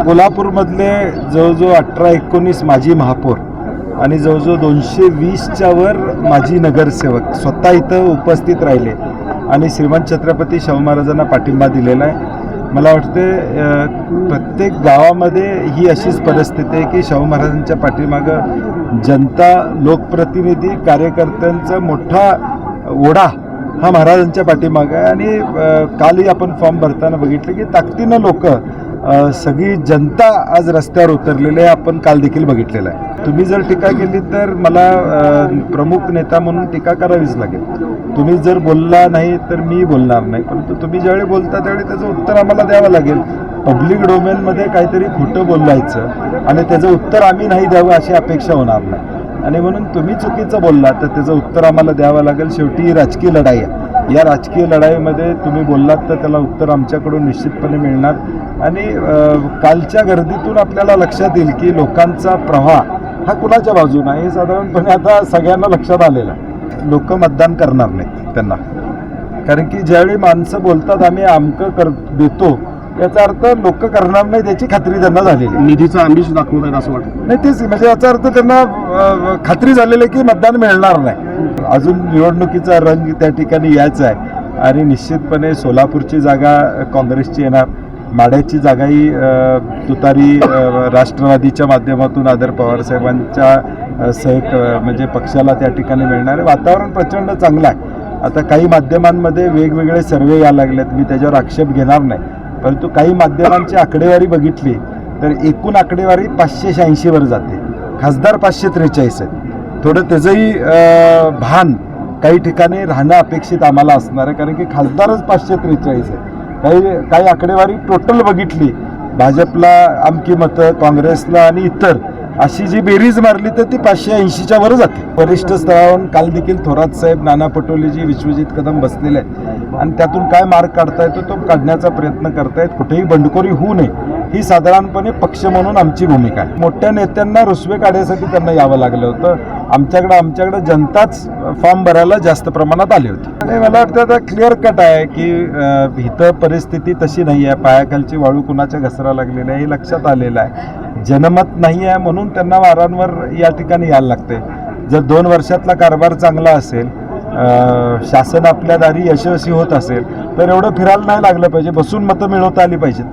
कोल्हापूरमधले जवळजवळ अठरा एकोणीस माजी महापौर आणि जवळजवळ दोनशे वीसच्या वर माजी नगरसेवक स्वतः इथं उपस्थित राहिले आणि श्रीमंत छत्रपती शाहू महाराजांना पाठिंबा दिलेला आहे. मला वाटते प्रत्येक गावामध्ये ही अशीच परिस्थिती आहे की शाहू महाराजांच्या पाठीमागं जनता लोकप्रतिनिधी कार्यकर्त्यांचा मोठा ओढा हा महाराजांच्या पाठीमागं आहे. आणि कालही आपण फॉर्म भरताना बघितलं की ताकदीनं लोकं सगळी जनता आज रस्त्यावर उतरलेली आहे. आपण काल देखील बघितलेलं आहे. तुम्ही जर टीका केली तर मला प्रमुख नेता म्हणून टीका करावीच लागेल. तुम्ही जर बोलला नाही तर मी बोलणार नाही. परंतु तुम्ही ज्यावेळी बोलता त्यावेळी त्याचं उत्तर आम्हाला द्यावं लागेल. पब्लिक डोमेनमध्ये काहीतरी खोटं बोलायचं आणि त्याचं उत्तर आम्ही नाही द्यावं अशी अपेक्षा होणार नाही. आणि म्हणून तुम्ही चुकीचं बोलला तर त्याचं उत्तर आम्हाला द्यावं लागेल. शेवटी ही राजकीय लढाई आहे. या राजकीय लढाईमध्ये तुम्ही बोललात तर त्याला उत्तर आमच्याकडून निश्चितपणे मिळणार. आणि कालच्या गर्दीतून आपल्याला लक्षात येईल की लोकांचा प्रवाह हा कुणाच्या बाजूने आहे? हे साधारणपणे आता सगळ्यांना लक्षात आलेलं आहे. लोक मतदान करणार नाहीत त्यांना. कारण की ज्यावेळी माणसं बोलतात आम्ही अमकं कर देतो याचा अर्थ लोक करणार नाही त्याची खात्री त्यांना झालेली. निधीचा आमिष दाखवत असं वाटतं. नाही तेच म्हणजे याचा अर्थ त्यांना खात्री झालेली आहे की मतदान मिळणार नाही. अजून निवडणुकीचा रंग त्या ठिकाणी यायचा आहे. आणि निश्चितपणे सोलापूरची जागा काँग्रेसची येणार. माड्याची जागाही तुतारी राष्ट्रवादीच्या माध्यमातून आदर पवारसाहेबांच्या सहक म्हणजे पक्षाला त्या ठिकाणी मिळणार आहे. वातावरण प्रचंड चांगलं आहे. आता काही माध्यमांमध्ये वेगवेगळे सर्वे यायला लागलेत. मी त्याच्यावर आक्षेप घेणार नाही. परंतु काही माध्यमांची आकडेवारी बघितली तर एकूण आकडेवारी पाचशे शहाऐंशीवर जाते. खासदार पाचशे त्रेचाळीस आहेत. थोडं त्याचंही भान काही ठिकाणी राहणं अपेक्षित आम्हाला असणार आहे. कारण की खासदारच पाचशे त्रेचाळीस आहे. काही काही आकडेवारी टोटल बघितली. भाजपला आमकी मतं काँग्रेसला आणि इतर अशी जी बेरीज मारली तर ती पाचशे ऐंशीच्या वर जाते. वरिष्ठ स्तरावरून काल देखील थोरात साहेब नाना पटोलेजी विश्वजित कदम बसलेले आहेत. आणि त्यातून काय मार्ग काढता येतो तो काढण्याचा प्रयत्न करतायत. कुठेही बंडखोरी होऊ नये. ही साधारणपणे पक्ष म्हणून आमची भूमिका आहे. मोठ्या नेत्यांना रुसवे काढण्यासाठी त्यांना यावं लागलं होतं. आमच्याकडं आमच्याकडं जनताच फॉर्म भरायला जास्त प्रमाणात आली होती. आणि मला वाटतं आता क्लिअर कट आहे की इथं परिस्थिती तशी नाही आहे. पायाखालची वाळू कुणाच्या घसरा लागलेली आहे हे लक्षात आलेलं आहे. जनमत नाही आहे म्हणून त्यांना वारंवार या ठिकाणी यायला लागते जर दोन वर्षातला कारभार चांगला असेल शासन आपल्या दारी यशस्वी होत असेल तर एवढं फिरायला नाही लागलं पाहिजे. बसून मतं मिळवता आली पाहिजेत.